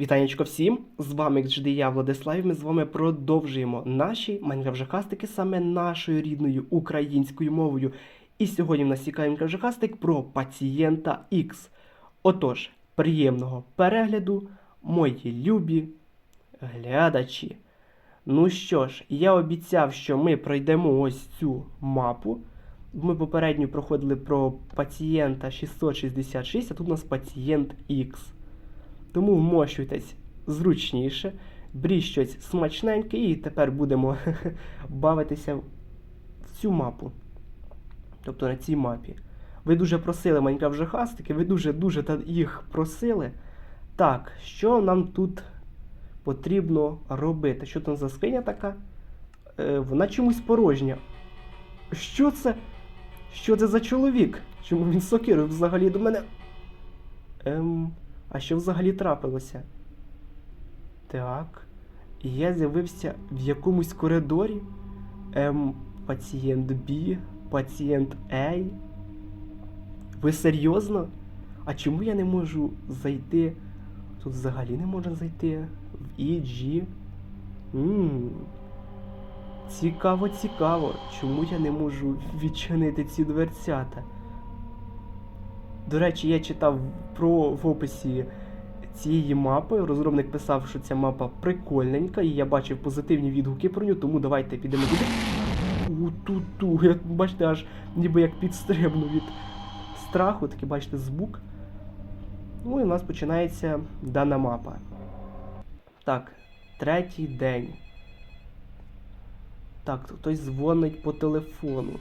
Вітанечко всім! З вами XGD я Владислав. і Ми з вами продовжуємо наші майнкрафт-жахастики саме нашою рідною українською мовою. І сьогодні в нас цікавий майнкрафт-жахастик про пацієнта X. Отож, приємного перегляду, мої любі глядачі. Ну що ж, я обіцяв, що ми пройдемо ось цю мапу. Ми попередньо проходили про пацієнта 666, а тут у нас пацієнт X. Тому вмощуйтесь зручніше, беріть щось смачненьке і тепер будемо бавитися в цю мапу. Тобто на цій мапі. Ви дуже просили Майнкрафт жахастики, ви дуже-дуже їх просили. Так, що нам тут потрібно робити? Що там за скриня така? Е, вона чомусь порожня. Що це? Що це за чоловік? Чому він сокирою взагалі до мене? Ем. А що взагалі трапилося? Так. Я з'явився в якомусь коридорі. Ем, пацієнт Б, пацієнт А. Ви серйозно? А чому я не можу зайти? Тут взагалі не можна зайти. В EG. Ммм. Цікаво, цікаво. Чому я не можу відчинити ці дверцята? До речі, я читав про в описі цієї мапи. Розробник писав, що ця мапа прикольненька, і я бачив позитивні відгуки про нього, тому давайте підемо туди. У-ту-ту, я бачите, аж ніби як підстрибну від страху, такий бачите звук. Ну і у нас починається дана мапа. Так, третій день. Так, хтось дзвонить по телефону.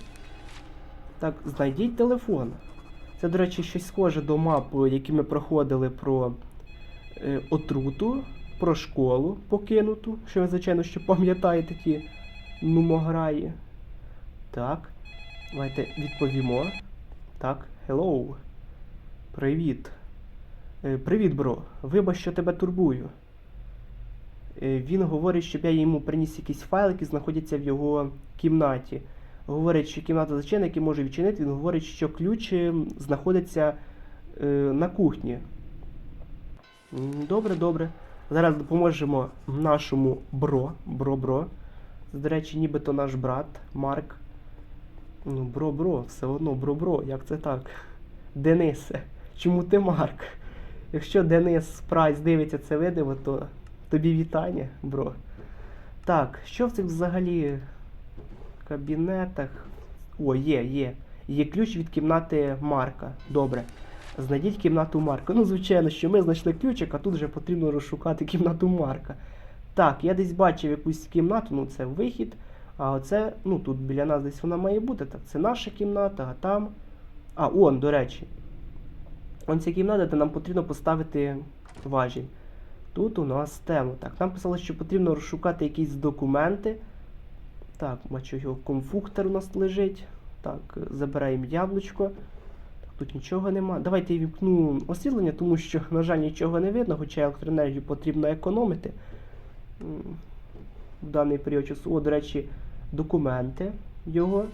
Так, знайдіть телефон. Це, до речі, щось схоже до мап, які ми проходили про е, отруту, про школу покинуту, що ви, звичайно, ще пам'ятаєте ті нумограї. Так. Давайте відповімо. Так, hello. Привіт. Е, привіт, бро. Вибач, що тебе турбую. Е, він говорить, щоб я йому приніс якісь файли, які знаходяться в його кімнаті. Говорить, що кімната зачинена, який може відчинити. Він говорить, що ключ е, знаходиться е, на кухні. Добре, добре. Зараз допоможемо нашому бро. Бро-бро. До речі, нібито наш брат Марк. Ну, бро-бро, все одно бро-бро, як це так? Денисе, чому ти Марк? Якщо Денис Прайс дивиться це відео, то тобі вітання, бро. Так, що в цих взагалі кабінетах. О, є, є. Є ключ від кімнати Марка. Добре. Знайдіть кімнату Марка. Ну, звичайно, що ми знайшли ключик, а тут вже потрібно розшукати кімнату Марка. Так, я десь бачив якусь кімнату, ну це вихід. А оце, ну тут біля нас десь вона має бути. Так, це наша кімната, а там. А, он, до речі. Он ця кімната, де нам потрібно поставити важіль. Тут у нас тема. Так, нам писало, що потрібно розшукати якісь документи. Так, бачу, його конфуктор у нас лежить. Так, забираємо яблучко. Тут нічого нема. Давайте я вімкну освітлення, тому що, на жаль, нічого не видно, хоча електроенергію потрібно економити. В даний період часу. О, до речі, документи його.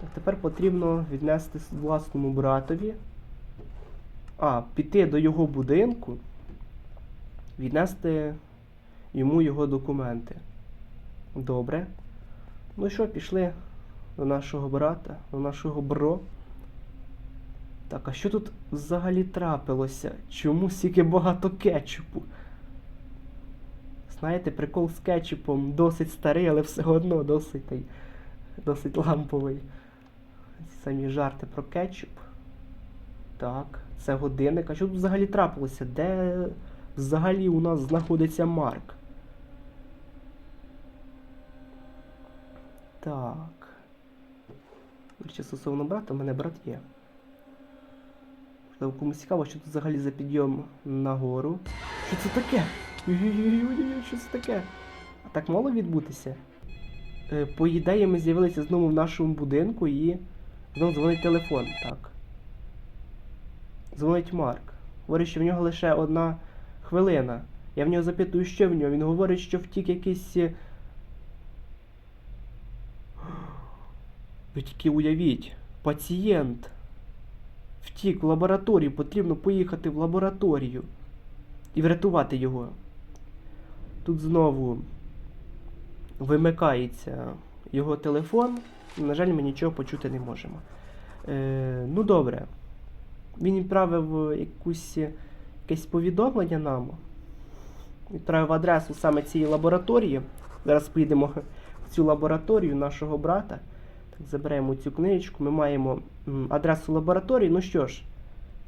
Так, тепер потрібно віднести власному братові. А, піти до його будинку, віднести йому його документи. Добре. Ну що, пішли до нашого брата, до нашого бро. Так, а що тут взагалі трапилося? Чому стільки багато кетчупу? Знаєте, прикол з кетчупом досить старий, але все одно досить, досить ламповий. Ці самі жарти про кетчуп. Так, це годинник. А що тут взагалі трапилося? Де взагалі у нас знаходиться Марк? Так. Речі, стосовно брата, у мене брат є. Можливо, комусь цікаво, що тут взагалі за підйом нагору. Що це таке? Що це таке? А так мало відбутися? Е, по ідеї ми з'явилися знову в нашому будинку і знову дзвонить телефон. Так. Дзвонить Марк. Говорить, що в нього лише одна хвилина. Я в нього запитую, що в нього. Він говорить, що втік якийсь. Ви тільки уявіть, пацієнт втік в лабораторію, потрібно поїхати в лабораторію. і врятувати його. Тут знову вимикається його телефон. На жаль, ми нічого почути не можемо. Е, ну добре. Він відправив якусь, якесь повідомлення нам. Відправив адресу саме цієї лабораторії. Зараз поїдемо в цю лабораторію нашого брата. Заберемо цю книжечку. Ми маємо адресу лабораторії. Ну що ж,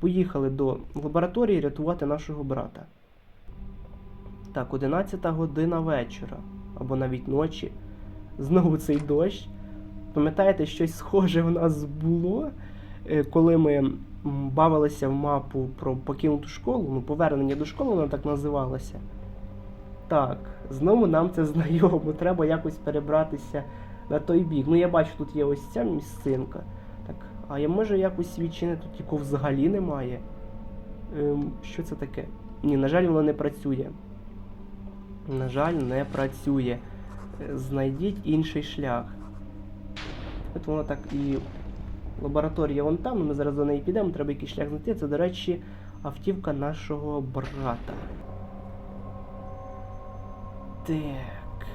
поїхали до лабораторії рятувати нашого брата. Так, 11 година вечора. Або навіть ночі. Знову цей дощ. Пам'ятаєте, щось схоже в нас було, е, коли ми бавилися в мапу про покинуту школу, ну, повернення до школи вона так називалася. Так, знову нам це знайомо, треба якось перебратися на той бік. Ну, я бачу, тут є ось ця місцинка. Так, а я можу якось відчинити, тут якого взагалі немає. Ем, що це таке? Ні, на жаль, воно не працює. На жаль, не працює. Е, Знайдіть інший шлях. От воно так і лабораторія вон там, ми зараз до неї підемо, треба якийсь шлях знайти. Це, до речі, автівка нашого брата. Так.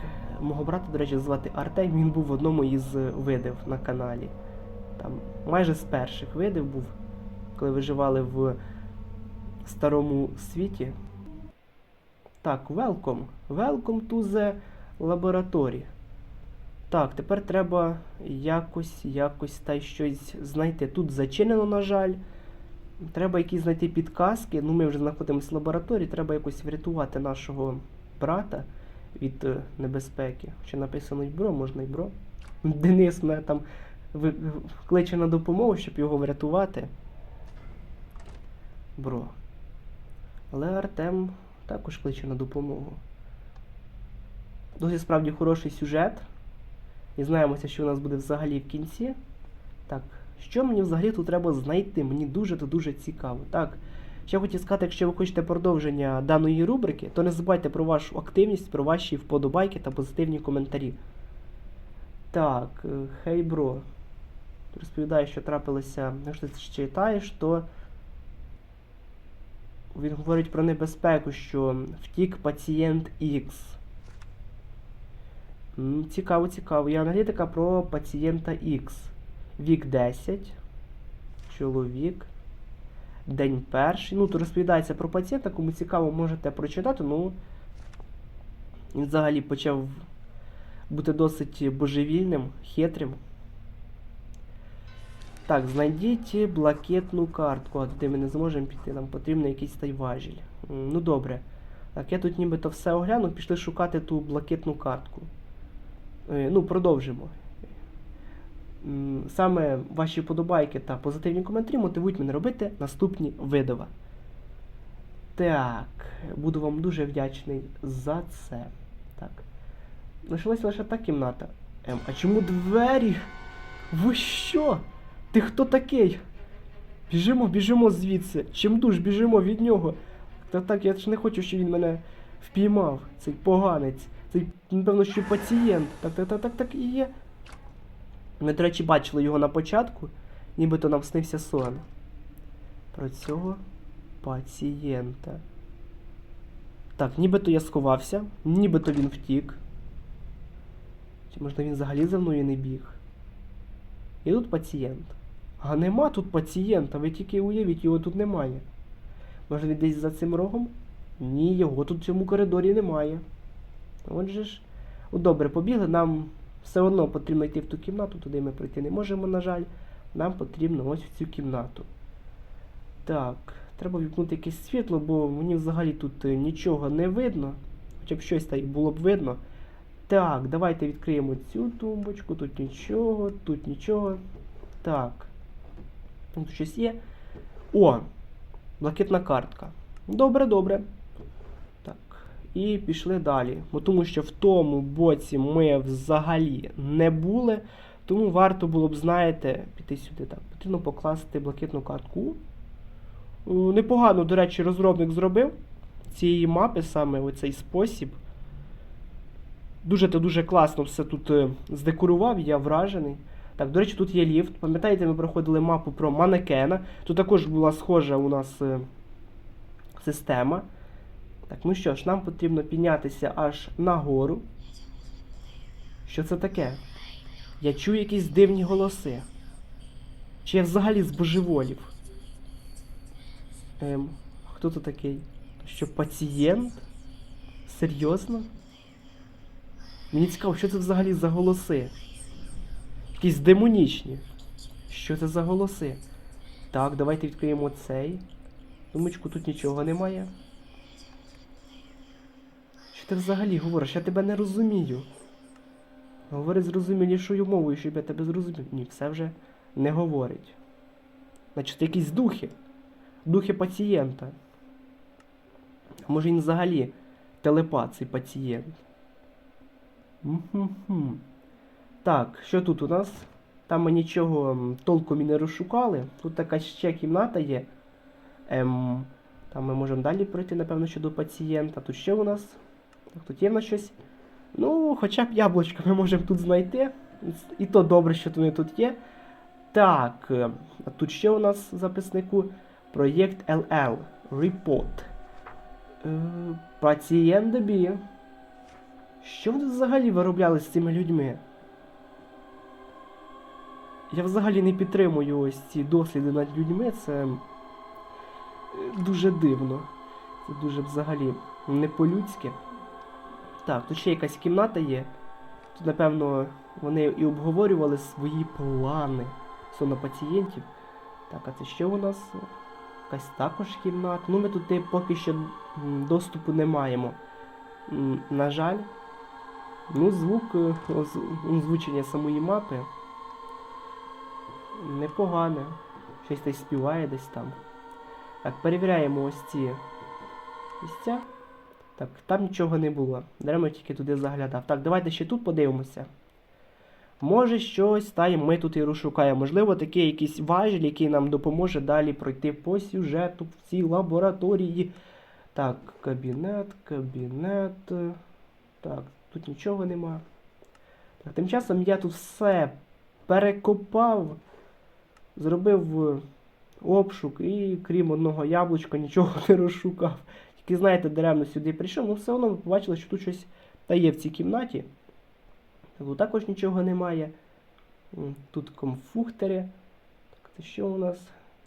Мого брата, до речі, звати Артем, він був в одному із видів на каналі. Там майже з перших видів був, коли виживали в старому світі. Так, welcome. Welcome to the laboratory. Так, тепер треба якось, якось та й щось знайти. Тут зачинено, на жаль. Треба якісь знайти підказки. Ну, ми вже знаходимося в лабораторії, треба якось врятувати нашого брата від е, небезпеки. Що написано бро, можна й бро. Денис мене там кличе на допомогу, щоб його врятувати. Бро. Але Артем також кличе на допомогу. Досить справді хороший сюжет. І знаємося, що у нас буде взагалі в кінці. Так, що мені взагалі тут треба знайти? Мені дуже та дуже цікаво. Так, ще хотів сказати, якщо ви хочете продовження даної рубрики, то не забувайте про вашу активність, про ваші вподобайки та позитивні коментарі. Так, е, хей бро. Розповідає, що трапилося. Якщо ти читаєш, то він говорить про небезпеку, що втік пацієнт X. Цікаво, цікаво. Є аналітика про пацієнта X. Вік 10. Чоловік. День перший. Ну, тут розповідається про пацієнта, кому цікаво, можете прочитати. Ну, він взагалі почав бути досить божевільним, хитрим. Так, знайдіть блакитну картку. А туди ми не зможемо піти, нам потрібен якийсь той важіль. М, Ну добре. Так, я тут нібито все оглянув, пішли шукати ту блакитну картку. Е, Ну, продовжимо. Саме ваші подобайки та позитивні коментарі мотивують мене робити наступні видива. Так, буду вам дуже вдячний за це. Так. Лишилася лише та кімната. Ем, а чому двері? Ви що? Ти хто такий? Біжимо, біжимо звідси. Чим душ, біжимо від нього. Та так, я ж не хочу, щоб він мене впіймав, цей поганець. Цей, напевно, що пацієнт. Так, так, так, так, так і є. Ми, до речі, бачили його на початку, нібито нам снився сон. Про цього пацієнта. Так, нібито я сховався, нібито він втік. Чи можна він взагалі за мною не біг? І тут пацієнт. А нема тут пацієнта, ви тільки уявіть, його тут немає. Може він десь за цим рогом? Ні, його тут в цьому коридорі немає. Отже ж. Ну добре, побігли, нам все одно потрібно йти в ту кімнату, туди ми прийти не можемо, на жаль. Нам потрібно ось в цю кімнату. Так, треба вімкнути якесь світло, бо мені взагалі тут е, нічого не видно. Хоча б щось так було б видно. Так, давайте відкриємо цю тумбочку. Тут нічого, тут нічого. Так. Тут щось є. О! Блакитна картка. Добре, добре. І пішли далі. Бо тому що в тому боці ми взагалі не були. Тому варто було б, знаєте, піти сюди. Так, потрібно покласти блакитну картку. Е, Непогано, до речі, розробник зробив цієї мапи саме оцей спосіб. Дуже та дуже класно все тут е, здекорував, я вражений. Так, до речі, тут є ліфт. Пам'ятаєте, ми проходили мапу про манекена. Тут також була схожа у нас е, система. Так, ну що ж, нам потрібно піднятися аж нагору. Що це таке? Я чую якісь дивні голоси. Чи я взагалі збожеволів? Ем, хто тут такий? Що пацієнт? Серйозно? Мені цікаво, що це взагалі за голоси? Якісь демонічні. Що це за голоси? Так, давайте відкриємо цей. Думочку, тут нічого немає. Ти взагалі говориш? Я тебе не розумію. Говори зрозумілішою мовою, щоб я тебе зрозумів. Ні, все вже не говорить. Значить, якісь духи. Духи пацієнта. Може він взагалі телепат, цей пацієнт. Мгм. Так, що тут у нас? Там ми нічого толком і не розшукали. Тут така ще кімната є. Ем, там ми можемо далі пройти, напевно, що до пацієнта. Тут ще у нас. Тут є в нас щось. Ну, хоча б яблучко ми можемо тут знайти. І то добре, що вони тут є. Так, е, а тут ще у нас в записнику проєкт LL. Report. Е, пацієнт Дебі. Що вони взагалі виробляли з цими людьми? Я взагалі не підтримую ось ці досліди над людьми. Це е, дуже дивно. Це дуже взагалі не по-людськи. Так, тут ще якась кімната є. Тут, напевно, вони і обговорювали свої плани стосовно пацієнтів. Так, а це що у нас? Якась також кімната. Ну, ми тут поки що доступу не маємо. На жаль. Ну, звук, е, озвучення самої мапи. Непогане. Щось десь співає десь там. Так, перевіряємо ось ці місця. Так, там нічого не було. Даремо тільки туди заглядав. Так, давайте ще тут подивимося. Може щось та ми тут і розшукаємо. Можливо, такий якийсь важіль, який нам допоможе далі пройти по сюжету в цій лабораторії. Так, кабінет, кабінет. Так, тут нічого нема. Так, тим часом я тут все перекопав, зробив е, обшук і крім одного яблучка нічого не розшукав. Тільки, знаєте, даремно сюди прийшов, ну все одно ми побачили, що тут щось та є в цій кімнаті. Тут також нічого немає. Тут комфухтери. Так, це що у нас?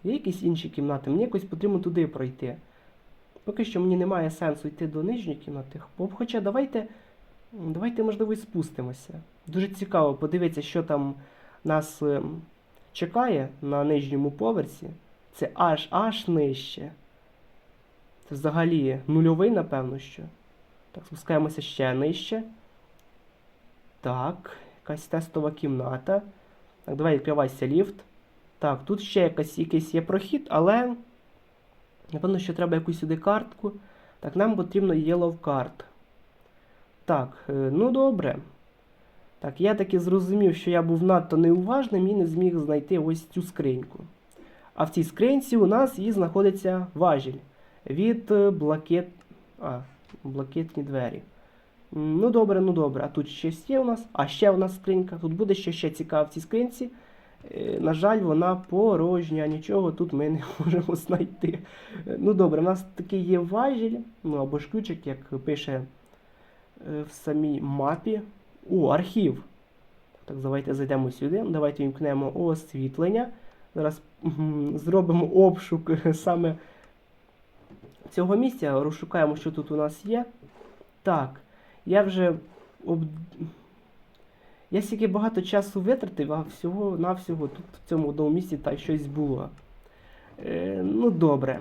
Є якісь інші кімнати? Мені якось потрібно туди пройти. Поки що мені немає сенсу йти до нижньої кімнати. Хоча давайте, давайте, можливо, і спустимося. Дуже цікаво подивитися, що там нас ем, чекає на нижньому поверсі. Це аж аж нижче. Це взагалі нульовий, напевно, що. Так, спускаємося ще нижче. Так, якась тестова кімната. Так, давай відкривайся ліфт. Так, тут ще якась, якийсь є прохід, але. Напевно, що треба якусь сюди картку. Так, нам потрібно Yellow Card. Так, е, ну добре. Так, я таки зрозумів, що я був надто неуважним і не зміг знайти ось цю скриньку. А в цій скриньці у нас і знаходиться важіль від е, блакит... а, блакитні двері. Ну добре, ну добре. А тут щось є у нас. А ще у нас скринька. Тут буде ще ще цікаво в цій скриньці. Е, На жаль, вона порожня, нічого тут ми не можемо знайти. Е, Ну добре, у нас такий є важіль, ну або ж ключик, як пише в самій мапі. О, архів. Так, давайте зайдемо сюди. Давайте вімкнемо освітлення. Зараз зробимо обшук саме цього місця. Розшукаємо, що тут у нас є. Так, я вже об... Я стільки багато часу витратив, а всього навсього тут в цьому одному місці та щось було. Е, ну добре.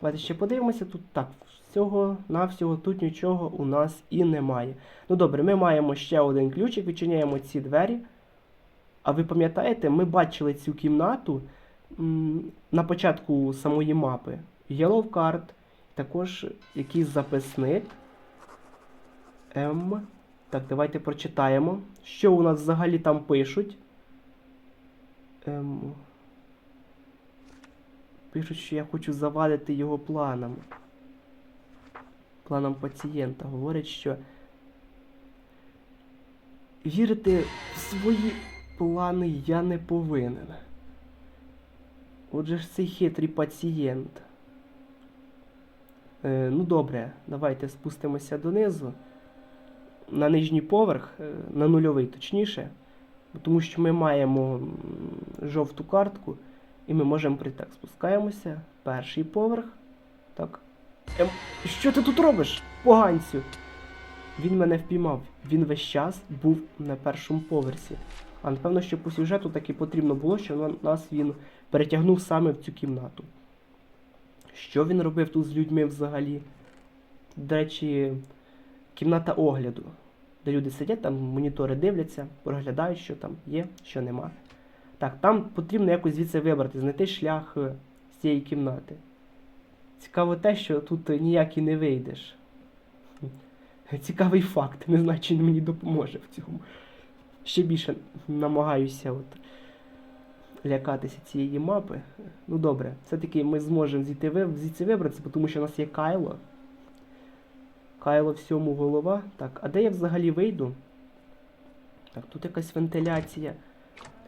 Давайте ще подивимося. Тут так, всього навсього тут нічого у нас і немає. Ну добре, ми маємо ще один ключик, відчиняємо ці двері. А ви пам'ятаєте, ми бачили цю кімнату м, на початку самої мапи. Yellow Card, також якийсь записник. М. Так, давайте прочитаємо. Що у нас взагалі там пишуть? Ем... Пишуть, що я хочу завадити його планам. Планам пацієнта. Говорять, що вірити в свої плани я не повинен. Отже ж цей хитрий пацієнт. Е, ну добре, давайте спустимося донизу. На нижній поверх, е, на нульовий точніше. Тому що ми маємо жовту картку, і ми можемо прийти. Так, спускаємося. Перший поверх. Так. Що ти тут робиш? Поганцю. Він мене впіймав. Він весь час був на першому поверсі. А напевно, що по сюжету так і потрібно було, що нас він перетягнув саме в цю кімнату. Що він робив тут з людьми взагалі? До речі, кімната огляду, де люди сидять, там монітори дивляться, проглядають, що там є, що нема. Так, там потрібно якось звідси вибрати, знайти шлях е, з цієї кімнати. Цікаво те, що тут е, ніяк і не вийдеш. Цікавий факт, не знаю, чи мені допоможе в цьому. Ще більше намагаюся от лякатися цієї мапи. Ну добре, все-таки ми зможемо звідси вибратися, тому що у нас є Кайло. Кайло всьому голова. Так, а де я взагалі вийду? Так, тут якась вентиляція.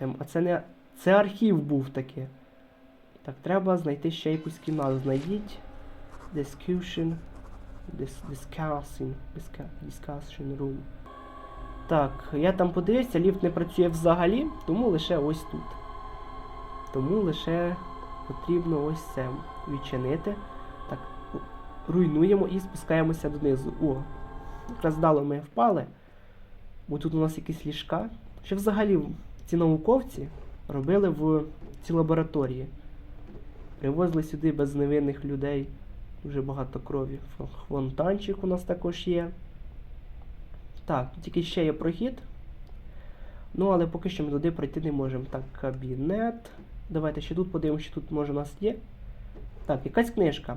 Ем, а це не. Це архів був таки. Так, треба знайти ще якусь кімнату. Знайдіть. Discussion. Dis discussing. Discussion room. Так, я там подивився, ліфт не працює взагалі, тому лише ось тут. Тому лише потрібно ось це відчинити. Так, руйнуємо і спускаємося донизу. О, якраз дало ми впали. Бо тут у нас якісь ліжка. Що взагалі ці науковці робили в цій лабораторії? Привозили сюди безневинних людей. Дуже багато крові. Фонтанчик у нас також є. Так, тут тільки ще є прохід. Ну, але поки що ми туди пройти не можемо. Так, кабінет. Давайте ще тут подивимося, що тут може у нас є. Так, якась книжка.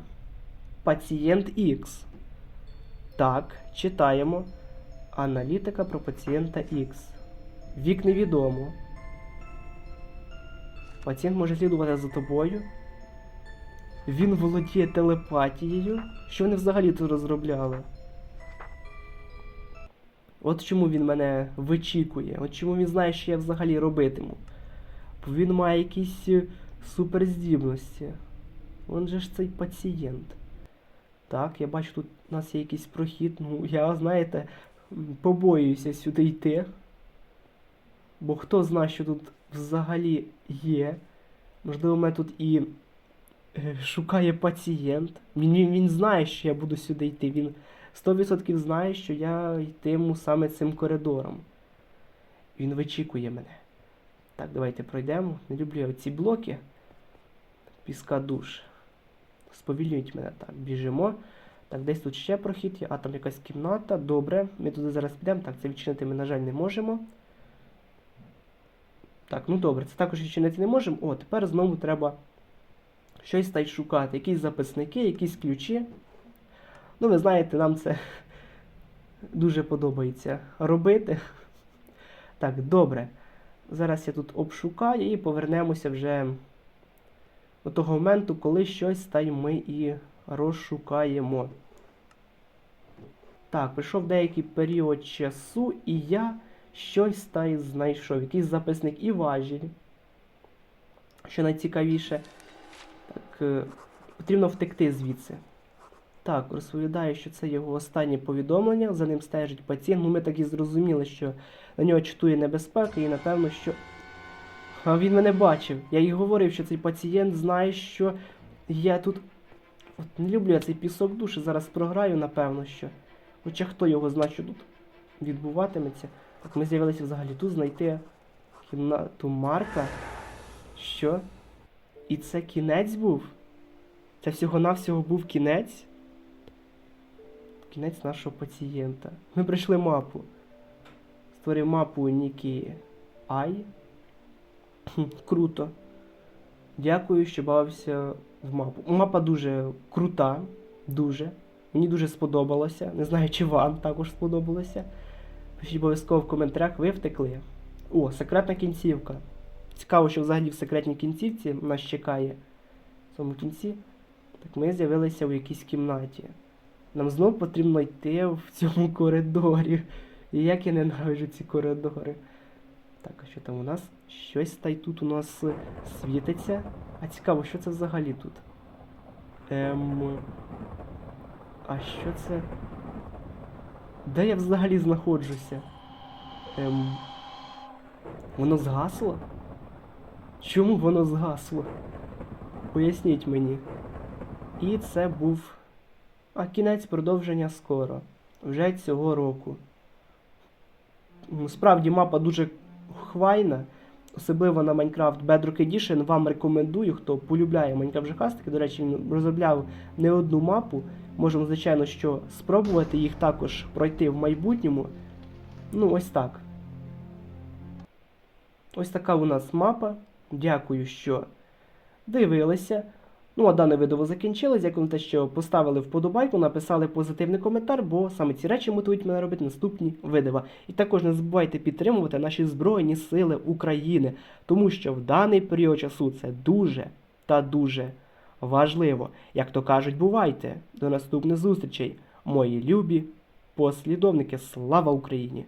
Пацієнт X. Так, читаємо. Аналітика про пацієнта X. Вік невідомо. Пацієнт може слідувати за тобою. Він володіє телепатією. Що вони взагалі тут розробляли? От чому він мене вичікує, от чому він знає, що я взагалі робитиму. Бо він має якісь е, суперздібності. Он же ж цей пацієнт. Так, я бачу, тут у нас є якийсь прохід. Ну, я, знаєте, побоююся сюди йти. Бо хто знає, що тут взагалі є. Можливо, мене тут і е, шукає пацієнт. Він, він, він знає, що я буду сюди йти. Він 100% знає, що я йтиму саме цим коридором. Він вичікує мене. Так, давайте пройдемо. Не люблю я ці блоки. Піска душ. Сповільнюють мене. Так, біжимо. Так, десь тут ще прохід є, а там якась кімната. Добре, ми туди зараз підемо. Так, це відчинити ми, на жаль, не можемо. Так, ну добре, це також відчинити не можемо. О, тепер знову треба щось та й шукати. Якісь записники, якісь ключі. Ну, ви знаєте, нам це дуже подобається робити. Так, добре. Зараз я тут обшукаю і повернемося вже до того моменту, коли щось та й ми і розшукаємо. Так, прийшов деякий період часу, і я щось та й знайшов. Якийсь записник і важіль. Що найцікавіше, так, е, потрібно втекти звідси. Так, розповідає, що це його останнє повідомлення, за ним стежить пацієнт. Ну, ми так і зрозуміли, що на нього читує небезпека, і напевно, що. А він мене бачив. Я їй говорив, що цей пацієнт знає, що я тут. От не люблю я цей пісок душі, зараз програю, напевно, що. Хоча хто його знає, що тут відбуватиметься. Так ми з'явилися взагалі тут знайти кімнату Марка. Що? І це кінець був? Це всього-навсього був кінець? Кінець нашого пацієнта. Ми пройшли мапу. Створив мапу Нікі Ай. Круто. Дякую, що бавився в мапу. Мапа дуже крута. Дуже. Мені дуже сподобалося. Не знаю, чи вам також сподобалося. Пишіть обов'язково в коментарях, ви втекли. О, секретна кінцівка. Цікаво, що взагалі в секретній кінцівці нас чекає. В цьому кінці. Так ми з'явилися в якійсь кімнаті. Нам знову потрібно йти в цьому коридорі. І як я ненавиджу ці коридори. Так, а що там у нас? Щось та й тут у нас світиться. А цікаво, що це взагалі тут? Ем. А що це? Де я взагалі знаходжуся? Ем... Воно згасло? Чому воно згасло? Поясніть мені. І це був. А кінець продовження скоро. Вже цього року. Справді мапа дуже хвайна. Особливо на Minecraft Bedrock Edition вам рекомендую, хто полюбляє Minecraft жахастики. До речі, він розробляв не одну мапу. Можемо, звичайно, що спробувати їх також пройти в майбутньому. Ну, ось так. Ось така у нас мапа. Дякую, що дивилися. Ну, а дане відео закінчилось. Дякую за те, що поставили вподобайку, написали позитивний коментар, бо саме ці речі мотивують мене робити наступні відео. І також не забувайте підтримувати наші Збройні Сили України, тому що в даний період часу це дуже та дуже важливо. Як то кажуть, бувайте. До наступних зустрічей, мої любі послідовники. Слава Україні!